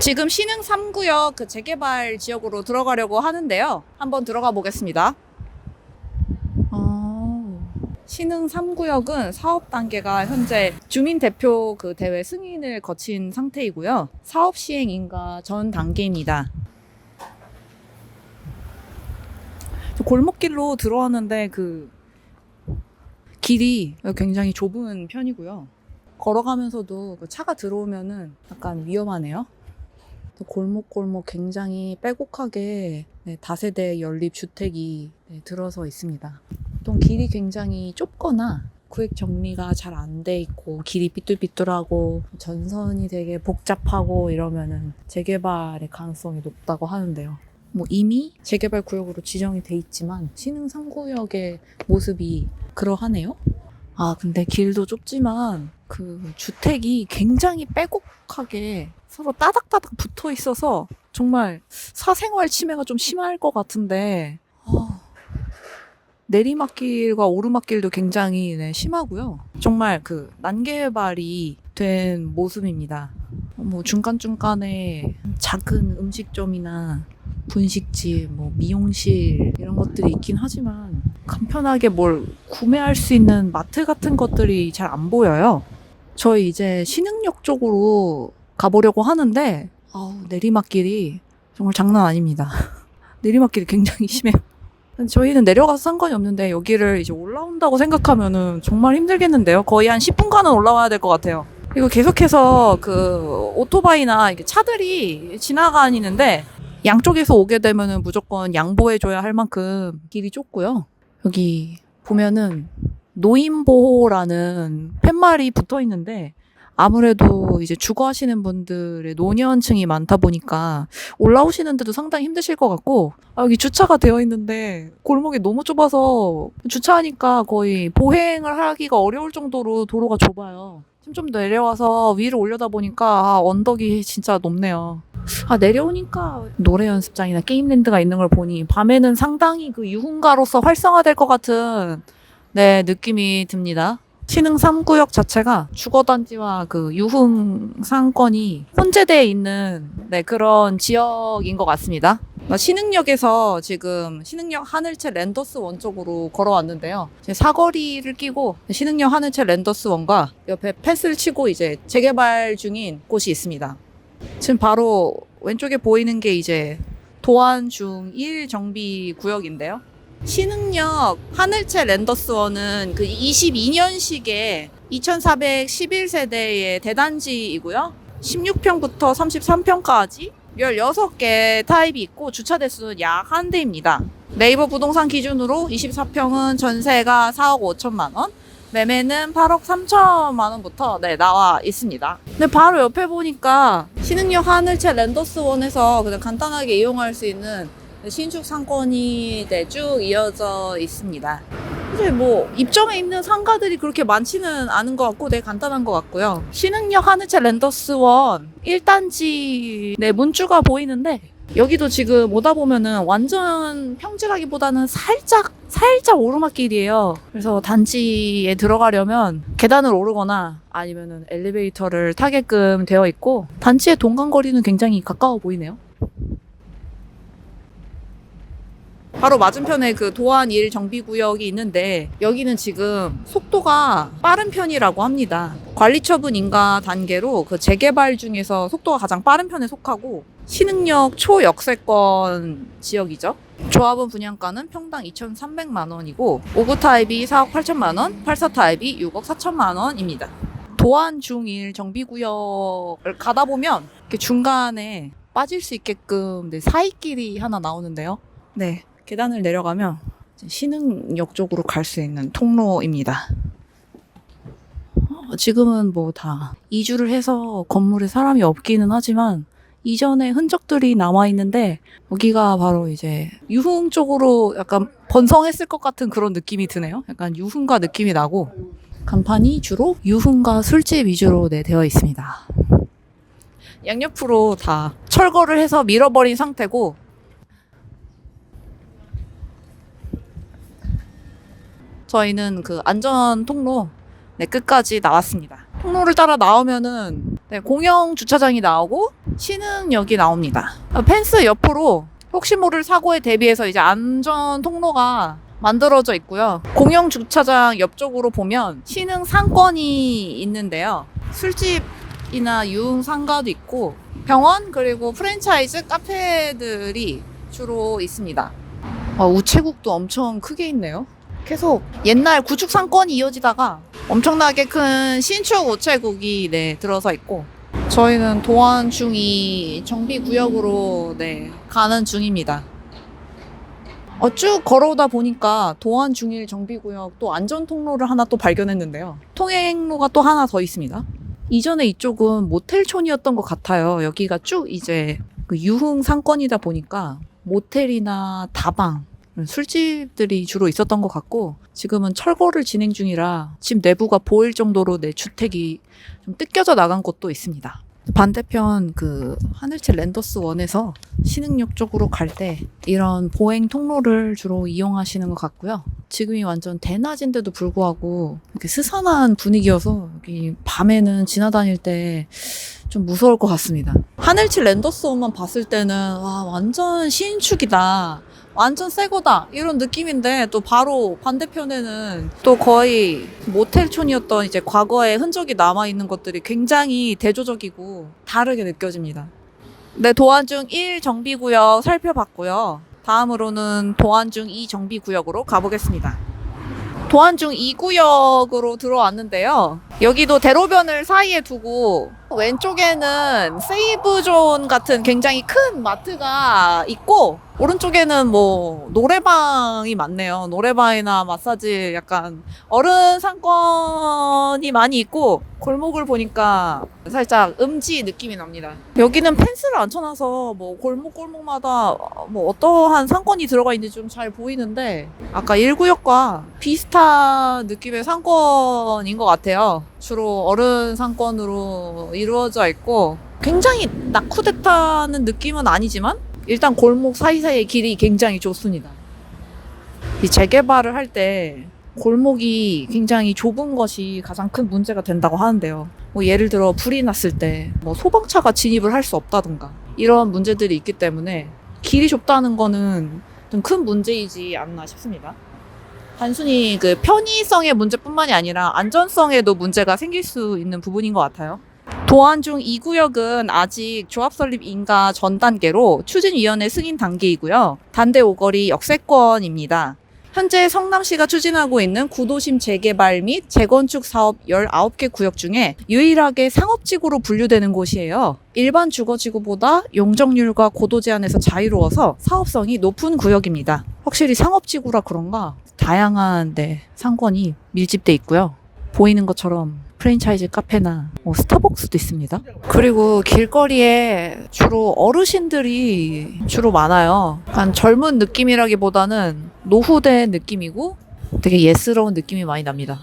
지금 신흥 3구역 그 재개발 지역으로 들어가려고 하는데요. 한번 들어가 보겠습니다. 어, 신흥 3구역은 사업 단계가 현재 주민 대표 그 대회 승인을 거친 상태이고요. 사업 시행 인가 전 단계입니다. 저 골목길로 들어왔는데 그 길이 굉장히 좁은 편이고요. 걸어가면서도 그 차가 들어오면은 약간 위험하네요. 또 골목골목 굉장히 빼곡하게 네, 다세대 연립 주택이 네, 들어서 있습니다. 보통 길이 굉장히 좁거나 구획 정리가 잘 안 돼 있고 길이 삐뚤삐뚤하고 전선이 되게 복잡하고 이러면은 재개발의 가능성이 높다고 하는데요. 뭐 이미 재개발 구역으로 지정이 돼 있지만 신흥 3구역의 모습이 그러하네요. 아 근데 길도 좁지만 그 주택이 굉장히 빼곡하게 서로 따닥따닥 붙어 있어서 정말 사생활 침해가 좀 심할 것 같은데 아, 내리막길과 오르막길도 굉장히 네, 심하고요. 정말 그 난개발이 된 모습입니다. 뭐 중간중간에 작은 음식점이나 분식집, 뭐 미용실 이런 것들이 있긴 하지만 간편하게 뭘 구매할 수 있는 마트 같은 것들이 잘 안 보여요. 저희 이제 신흥역 쪽으로 가보려고 하는데 아우, 내리막길이 정말 장난 아닙니다. 내리막길이 굉장히 심해요. 저희는 내려가서 상관이 없는데 여기를 이제 올라온다고 생각하면은 정말 힘들겠는데요. 거의 한 10분간은 올라와야 될 것 같아요. 그리고 계속해서 그 오토바이나 차들이 지나가는데 양쪽에서 오게 되면은 무조건 양보해줘야 할 만큼 길이 좁고요. 여기 보면은 노인보호라는 팻말이 붙어 있는데 아무래도 이제 주거하시는 분들의 노년층이 많다 보니까 올라오시는데도 상당히 힘드실 것 같고 아, 여기 주차가 되어 있는데 골목이 너무 좁아서 주차하니까 거의 보행을 하기가 어려울 정도로 도로가 좁아요. 지금 좀 내려와서 위를 올려다 보니까 아, 언덕이 진짜 높네요. 아 내려오니까 노래 연습장이나 게임랜드가 있는 걸 보니 밤에는 상당히 그 유흥가로서 활성화될 것 같은 네 느낌이 듭니다. 신흥 3구역 자체가 주거단지와 그 유흥 상권이 혼재되어 있는 네, 그런 지역인 것 같습니다. 신흥역에서 지금 신흥역 하늘채 랜더스 원 쪽으로 걸어왔는데요. 이제 사거리를 끼고 신흥역 하늘채 랜더스 원과 옆에 패스를 치고 이제 재개발 중인 곳이 있습니다. 지금 바로 왼쪽에 보이는 게 이제 도안 중1 정비 구역인데요. 신흥역 하늘채 랜더스원은 그 22년식의 2411세대의 대단지이고요. 16평부터 33평까지 16개 타입이 있고 주차 대수는 약 한 대입니다. 네이버 부동산 기준으로 24평은 전세가 4억 5천만 원, 매매는 8억 3천만 원부터 네, 나와 있습니다. 근데 바로 옆에 보니까 신흥역 하늘채 랜더스원에서 그냥 간단하게 이용할 수 있는 신축 상권이 네, 쭉 이어져 있습니다. 사실 뭐 입점에 있는 상가들이 그렇게 많지는 않은 것 같고 되게 간단한 것 같고요. 신흥역 하늘채 랜더스원 1단지 네, 문주가 보이는데 여기도 지금 오다 보면은 완전 평지라기보다는 살짝 살짝 오르막길이에요. 그래서 단지에 들어가려면 계단을 오르거나 아니면은 엘리베이터를 타게끔 되어 있고 단지의 동간거리는 굉장히 가까워 보이네요. 바로 맞은편에 그 도안 1 정비구역이 있는데 여기는 지금 속도가 빠른 편이라고 합니다. 관리처분 인가 단계로 그 재개발 중에서 속도가 가장 빠른 편에 속하고 신흥역 초역세권 지역이죠. 조합원 분양가는 평당 2,300만 원이고 5구 타입이 4억 8천만 원, 84 타입이 6억 4천만 원입니다. 도안 중1 정비구역을 가다 보면 이렇게 중간에 빠질 수 있게끔 네, 사이길이 하나 나오는데요. 네, 계단을 내려가면 신흥역 쪽으로 갈 수 있는 통로입니다. 어, 지금은 뭐 다 이주를 해서 건물에 사람이 없기는 하지만 이전의 흔적들이 남아 있는데 여기가 바로 이제 유흥 쪽으로 약간 번성했을 것 같은 그런 느낌이 드네요. 약간 유흥가 느낌이 나고 간판이 주로 유흥가 술집 위주로 네, 되어 있습니다. 양옆으로 다 철거를 해서 밀어버린 상태고 저희는 그 안전 통로 네, 끝까지 나왔습니다. 통로를 따라 나오면은 네, 공영 주차장이 나오고 신흥역이 나옵니다. 어, 펜스 옆으로 혹시 모를 사고에 대비해서 이제 안전 통로가 만들어져 있고요. 공영 주차장 옆쪽으로 보면 신흥 상권이 있는데요. 술집이나 유흥 상가도 있고 병원 그리고 프랜차이즈 카페들이 주로 있습니다. 어, 우체국도 엄청 크게 있네요. 계속 옛날 구축 상권이 이어지다가 엄청나게 큰 신축 우체국이 네, 들어서 있고 저희는 도안 중이 정비 구역으로 네, 가는 중입니다. 어, 쭉 걸어오다 보니까 도안 중일 정비구역 또 안전 통로를 하나 또 발견했는데요. 통행로가 또 하나 더 있습니다. 이전에 이쪽은 모텔촌이었던 것 같아요. 여기가 쭉 이제 그 유흥 상권이다 보니까 모텔이나 다방, 술집들이 주로 있었던 것 같고 지금은 철거를 진행 중이라 집 내부가 보일 정도로 내 주택이 좀 뜯겨져 나간 곳도 있습니다. 반대편 그 하늘채 랜더스 원에서 신흥역 쪽으로 갈 때 이런 보행 통로를 주로 이용하시는 것 같고요. 지금이 완전 대낮인데도 불구하고 이렇게 스산한 분위기여서 여기 밤에는 지나다닐 때 좀 무서울 것 같습니다. 하늘치 랜더스 원만 봤을 때는 와 완전 신축이다. 완전 새 거다 이런 느낌인데 또 바로 반대편에는 또 거의 모텔촌이었던 이제 과거의 흔적이 남아 있는 것들이 굉장히 대조적이고 다르게 느껴집니다. 네, 도안 중 1 정비구역 살펴봤고요. 다음으로는 도안 중 2 정비구역으로 가보겠습니다. 도안 중 2구역으로 들어왔는데요. 여기도 대로변을 사이에 두고 왼쪽에는 세이브존 같은 굉장히 큰 마트가 있고 오른쪽에는 뭐 노래방이 많네요. 노래방이나 마사지 약간 어른 상권이 많이 있고 골목을 보니까 살짝 음지 느낌이 납니다. 여기는 펜스를 안 쳐놔서 뭐 골목 골목마다 뭐 어떠한 상권이 들어가 있는지 좀 잘 보이는데 아까 1구역과 비슷한 느낌의 상권인 것 같아요. 주로 어른 상권으로 이루어져 있고 굉장히 낙후됐다는 느낌은 아니지만 일단 골목 사이사이의 길이 굉장히 좋습니다. 이 재개발을 할 때 골목이 굉장히 좁은 것이 가장 큰 문제가 된다고 하는데요. 뭐 예를 들어 불이 났을 때 뭐 소방차가 진입을 할 수 없다던가 이런 문제들이 있기 때문에 길이 좁다는 거는 좀 큰 문제이지 않나 싶습니다. 단순히 그 편의성의 문제뿐만이 아니라 안전성에도 문제가 생길 수 있는 부분인 것 같아요. 도안 중 2구역은 아직 조합 설립 인가 전 단계로 추진위원회 승인 단계이고요. 단대 오거리 역세권입니다. 현재 성남시가 추진하고 있는 구도심 재개발 및 재건축 사업 19개 구역 중에 유일하게 상업지구로 분류되는 곳이에요. 일반 주거지구보다 용적률과 고도 제한에서 자유로워서 사업성이 높은 구역입니다. 확실히 상업지구라 그런가 다양한 네, 상권이 밀집돼 있고요. 보이는 것처럼 프랜차이즈 카페나 뭐 스타벅스도 있습니다. 그리고 길거리에 주로 어르신들이 주로 많아요. 약간 젊은 느낌이라기보다는 노후된 느낌이고 되게 예스러운 느낌이 많이 납니다.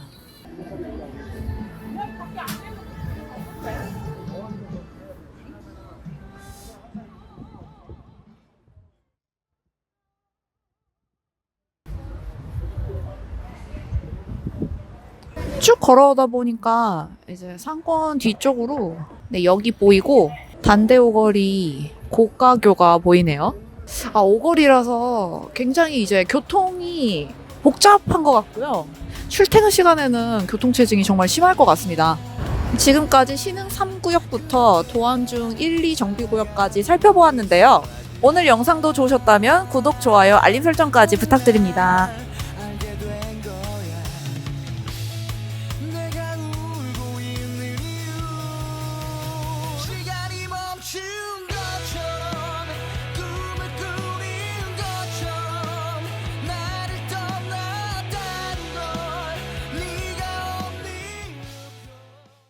쭉 걸어오다 보니까 이제 상권 뒤쪽으로 네, 여기 보이고 단대 오거리 고가교가 보이네요. 아 오거리라서 굉장히 이제 교통이 복잡한 것 같고요. 출퇴근 시간에는 교통체증이 정말 심할 것 같습니다. 지금까지 신흥 3구역부터 도안중 1, 2 정비구역까지 살펴보았는데요. 오늘 영상도 좋으셨다면 구독, 좋아요, 알림 설정까지 부탁드립니다.